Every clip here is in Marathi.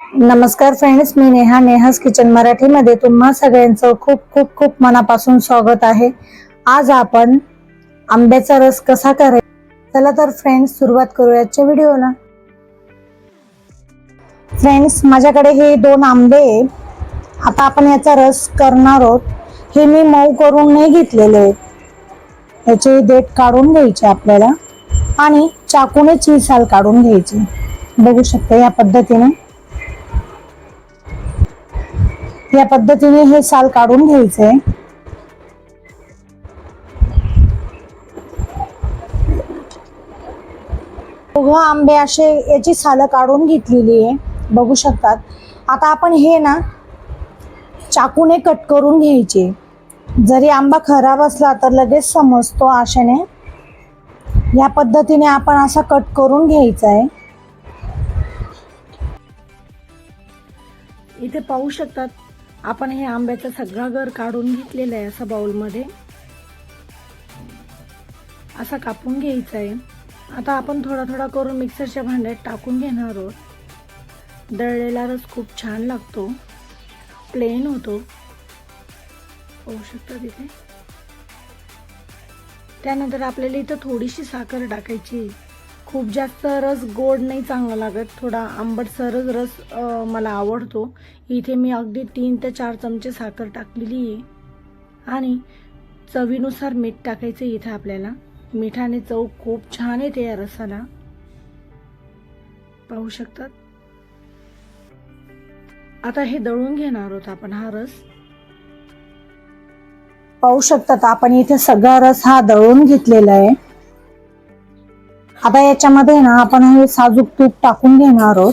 नमस्कार फ्रेंड्स मी नेहा नेहास किचन मराठीमध्ये तुम्हा सगळ्यांचं खूप खूप खूप मनापासून स्वागत आहे. आज आपण आंब्याचा रस कसा करायचा? चला तर फ्रेंड्स सुरुवात करूया आजच्या व्हिडिओला. फ्रेंड्स माझ्याकडे हे दोन आंबे आता आपण याचा रस करणार आहोत. हे मी मऊ करून नाही घेतलेले आहेत. याचे देठ काढून घ्यायचे आपल्याला आणि चाकूनेच ही साल काढून घ्यायची. बघू शकता या पद्धतीने. या पद्धतीने हे साल काढून घ्यायचंय दोघं आंबे असे याची सालं काढून घेतलेली आहे. बघू शकतात. आता आपण हे ना चाकूने कट करून घ्यायचे. जरी आंबा खराब असला तर लगेच समजतो आशेने. या पद्धतीने आपण असा कट करून घ्यायचा आहे. इथे पाहू शकतात आपण हे आंब्याचा सगळा गर काढून घेतलेला आहे असा बाउलमध्ये असा कापून घ्यायचा आहे. आता आपण थोडा थोडा करून मिक्सरच्या भांड्यात टाकून घेणार आहोत. दळलेला रस खूप छान लागतो. प्लेन होतो. पाहू शकता तिथे. त्यानंतर आपल्याला इथं थोडीशी साखर टाकायची खूप जास्त रस गोड नाही चांगला लागत थोडा आंबटसरच रस मला आवडतो. इथे मी अगदी तीन ते चार चमचे साखर टाकलेली आहे. आणि चवीनुसार मीठ टाकायचं इथे आपल्याला. मिठाने चव खूप छान येते या रसाला. पाहू शकतात? आता हे दळून घेणार आहोत आपण हा रस. पाहू शकतात आपण इथे सगळा रस हा दळून घेतलेला आहे. आता याच्यामध्ये ना आपण हे साजूक तूप टाकून घेणार आहोत.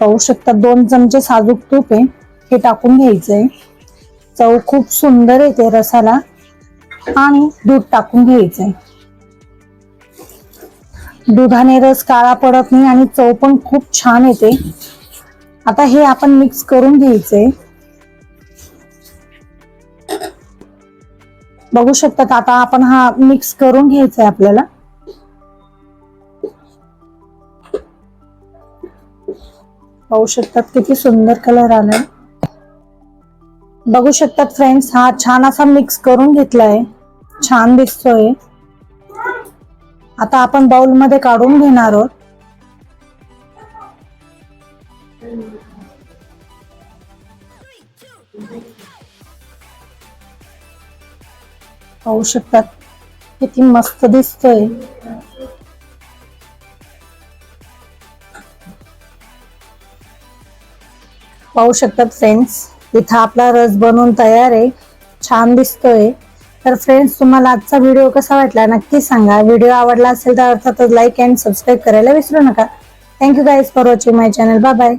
पाहू शकता दोन चमचे साजूक तूप आहे. हे टाकून घ्यायचंय. चव खूप सुंदर येते रसाला. आणि दूध टाकून घ्यायचंय. दुधाने रस काळा पडत नाही आणि चव पण खूप छान येते. आता हे आपण मिक्स करून घ्यायचंय. बघू शकतात आता आपण हा मिक्स करून घ्यायचा आहे आपल्याला. पाहू शकतात किती सुंदर कलर आलाय. बघू शकतात फ्रेंड्स हा छान असा मिक्स करून घेतलाय. छान दिसतोय. आता आपण बाउलमध्ये काढून घेणार आहोत. पाहू शकतात किती मस्त दिसतोय. पाहू शकतात फ्रेंड्स इथं आपला रस बनवून तयार आहे. छान दिसतोय. तर फ्रेंड्स तुम्हाला आजचा व्हिडिओ कसा वाटला नक्की सांगा. व्हिडिओ आवडला असेल तर अर्थातच लाईक अँड सबस्क्राईब करायला विसरू नका. Thank you guys for watching my channel bye bye